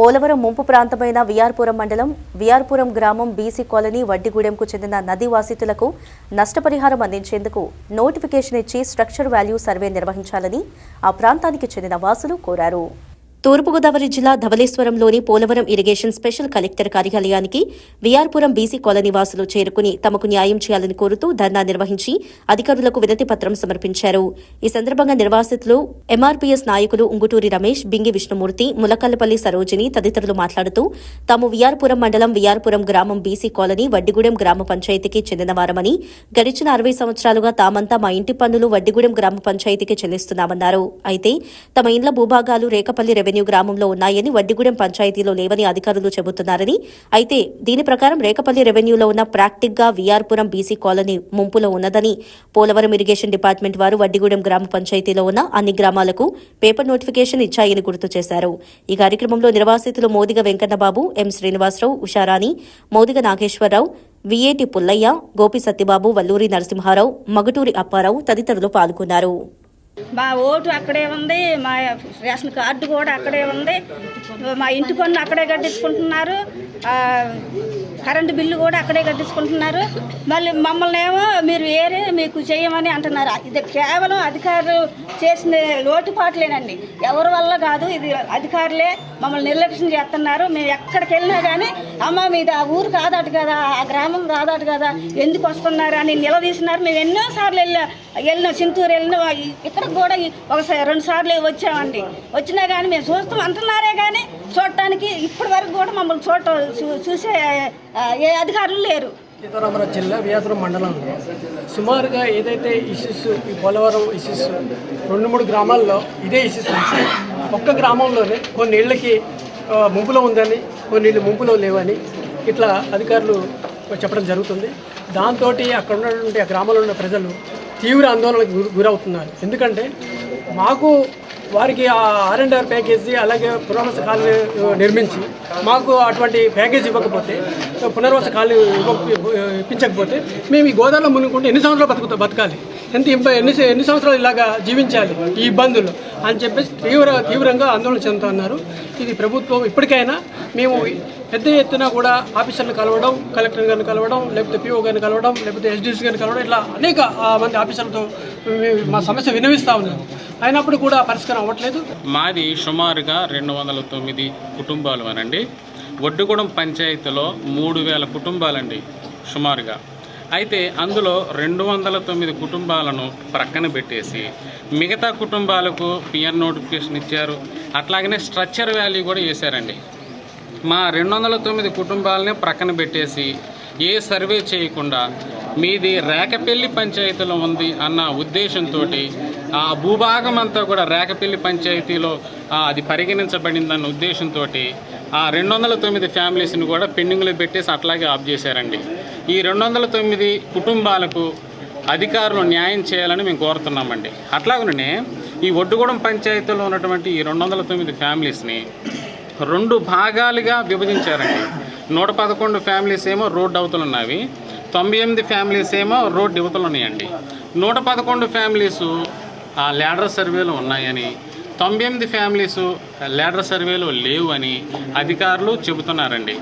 పోలవరం ముంపు ప్రాంతమైన విఆర్పురం మండలం విఆర్పురం గ్రామం బీసీ కాలనీ వడ్డిగూడెంకు చెందిన నది వాసితులకు నష్టపరిహారం అందించేందుకు నోటిఫికేషన్ ఇచ్చి స్ట్రక్చర్ వాల్యూ సర్వే నిర్వహించాలని ఆ ప్రాంతానికి చెందిన వాసులు కోరారు. తూర్పుగోదావరి జిల్లా ధవళేశ్వరంలోని పోలవరం ఇరిగేషన్ స్పెషల్ కలెక్టర్ కార్యాలయానికి విఆర్పురం బీసీ కాలనీ వాసులు చేరుకుని తమకు న్యాయం చేయాలని కోరుతూ ధర్నా నిర్వహించి అధికారులకు వినతి పత్రం సమర్పించారు. ఈ సందర్భంగా నిర్వాసితులు ఎంఆర్పీఎస్ నాయకులు ఉంగుటూరి రమేష్ బింగి విష్ణుమూర్తి ములకల్లపల్లి సరోజిని తదితరులు మాట్లాడుతూ తాము విఆర్పురం మండలం విఆర్పురం గ్రామం బీసీ కాలనీ వడ్డిగూడెం గ్రామ పంచాయతీకి చెందినవారమని గడిచిన అరవై సంవత్సరాలుగా తామంతా మా ఇంటి పన్నులు వడ్డిగూడెం గ్రామ పంచాయతీకి చెల్లిస్తున్నామన్నారు. అయితే తమ ఇండ్ల భూభాగాలు రేకపల్లి రెవెన్యూ గ్రామంలో ఉన్నాయని వడ్డిగూడెం పంచాయతీలో లేవని అధికారులు చెబుతున్నారని. అయితే దీని ప్రకారం రేకపల్లి రెవెన్యూలో ఉన్న ప్రాక్టిక్గా విఆర్పురం బీసీ కాలనీ ముంపులో ఉన్నదని పోలవరం ఇరిగేషన్ డిపార్ట్మెంట్ వారు వడ్డిగూడెం గ్రామ పంచాయతీలో ఉన్న అన్ని గ్రామాలకు పేపర్ నోటిఫికేషన్ ఇచ్చాయని గుర్తు చేశారు. ఈ కార్యక్రమంలో నిర్వాసితులు మోదిగ వెంకన్నబాబు ఎం శ్రీనివాసరావు ఉషారాణి మోదిగ నాగేశ్వరరావు విఏటి పుల్లయ్య గోపి సత్యబాబు వల్లూరి నరసింహారావు మగుటూరి అప్పారావు తదితరులు పాల్గొన్నారు. మా ఓటు అక్కడే ఉంది మా రేషన్ కార్డు కూడా అక్కడే ఉంది. మా ఇంటి పన్ను అక్కడే కట్టించుకుంటున్నారు. కరెంటు బిల్లు కూడా అక్కడే కట్టించుకుంటున్నారు. మళ్ళీ మమ్మల్ని ఏమో మీరు వేరే మీకు చేయమని అంటున్నారు. ఇది కేవలం అధికారులు చేసిన లోటుపాట్లేనండి ఎవరి వల్ల కాదు ఇది అధికారులే మమ్మల్ని నిర్లక్ష్యం చేస్తున్నారు. మేము ఎక్కడికి వెళ్ళినా కానీ అమ్మ మీది ఆ ఊరు కాదట కదా ఆ గ్రామం కాదట కదా ఎందుకు వస్తున్నారు అని నిలదీసినారు. మేము ఎన్నోసార్లు వెళ్ళా వెళ్ళిన చింతూరు వెళ్ళిన ఇక్కడ కూడా ఒకసారి రెండు సార్లు వచ్చామండి. వచ్చినా కానీ మేము చూస్తాం అంటున్నారే కానీ చూడటానికి ఇప్పటి వరకు కూడా మమ్మల్ని చూడ చూ- చూసే ఏ అధికారులు లేరు. సీతారామరాజు జిల్లా వియాపురం మండలంలో సుమారుగా ఏదైతే ఇష్యూస్ ఈ పోలవరం ఇష్యూస్ రెండు మూడు గ్రామాల్లో ఇదే ఇష్యూస్ ఒక్క గ్రామంలోనే కొన్ని ఇళ్ళకి ముంపులో ఉందని కొన్ని ఇళ్ళు ముంపులో లేవని ఇట్లా అధికారులు చెప్పడం జరుగుతుంది. దాంతో అక్కడ ఉన్నటువంటి ఆ గ్రామంలో ఉన్న ప్రజలు తీవ్ర ఆందోళనకు గురి- గురవుతున్నారు. ఎందుకంటే మాకు వారికి ఆ ఆర్ అండ్ ఆర్ ప్యాకేజీ అలాగే పునర్వాస కాలనీ నిర్మించి మాకు అటువంటి ప్యాకేజ్ ఇవ్వకపోతే పునర్వాస కాలనీ ఇప్పించకపోతే మేము ఈ గోదావరిలో మునుకుంటే ఎన్ని సంవత్సరాలు బతుకుతా బతకాలి? ఎంత ఎన్ని ఎన్ని సంవత్సరాలు ఇలాగా జీవించాలి ఈ ఇబ్బందులు? అని చెప్పేసి తీవ్ర తీవ్రంగా ఆందోళన చెందుతున్నారు. ఇది ప్రభుత్వం ఇప్పటికైనా మేము పెద్ద ఎత్తున కూడా ఆఫీసర్లు కలవడం కలెక్టర్ గారిని కలవడం లేకపోతే పిఓ గారిని కలవడం లేకపోతే ఎస్డిసి గారిని కలవడం ఇట్లా అనేక మంది ఆఫీసర్లతో మా సమస్య వినవిస్తూ ఉన్నాము అయినప్పుడు కూడా పరిష్కారం అవ్వట్లేదు. మాది సుమారుగా రెండు వందల తొమ్మిది కుటుంబాలు అనండి. ఒడ్డుగూడెం పంచాయతీలో మూడు వేల కుటుంబాలండి సుమారుగా. అయితే అందులో రెండు వందల తొమ్మిది కుటుంబాలను ప్రక్కన పెట్టేసి మిగతా కుటుంబాలకు పిఎన్ నోటిఫికేషన్ ఇచ్చారు. అట్లాగనే స్ట్రక్చర్ వాల్యూ కూడా వేశారండి మా రెండు వందల తొమ్మిది కుటుంబాలని ప్రక్కన పెట్టేసి ఏ సర్వే చేయకుండా మీది రేకపల్లి పంచాయతీలో ఉంది అన్న ఉద్దేశంతో ఆ భూభాగం అంతా కూడా రేకపల్లి పంచాయతీలో అది పరిగణించబడిందన్న ఉద్దేశంతో ఆ రెండు వందల తొమ్మిది ఫ్యామిలీస్ని కూడా పెండింగ్లో పెట్టేసి అట్లాగే ఆఫ్ చేశారండి. ఈ రెండు వందల తొమ్మిది కుటుంబాలకు అధికారులు న్యాయం చేయాలని మేము కోరుతున్నామండి. అట్లాగనే ఈ ఒడ్డుగూడెం పంచాయతీలో ఉన్నటువంటి ఈ రెండు వందల తొమ్మిది ఫ్యామిలీస్ని రెండు భాగాలుగా విభజించారండి. నూట పదకొండు ఫ్యామిలీస్ ఏమో రోడ్డు అవతలు ఉన్నవి తొంభై ఎనిమిది ఫ్యామిలీస్ ఏమో రోడ్డు యువతలు ఉన్నాయండి నూట పదకొండు ఫ్యామిలీస్ ఆ ల్యాడర్ సర్వేలు ఉన్నాయని తొంభై ఎనిమిది ఫ్యామిలీస్ ల్యాడర్ సర్వేలు లేవు అని అధికారులు చెబుతున్నారండి.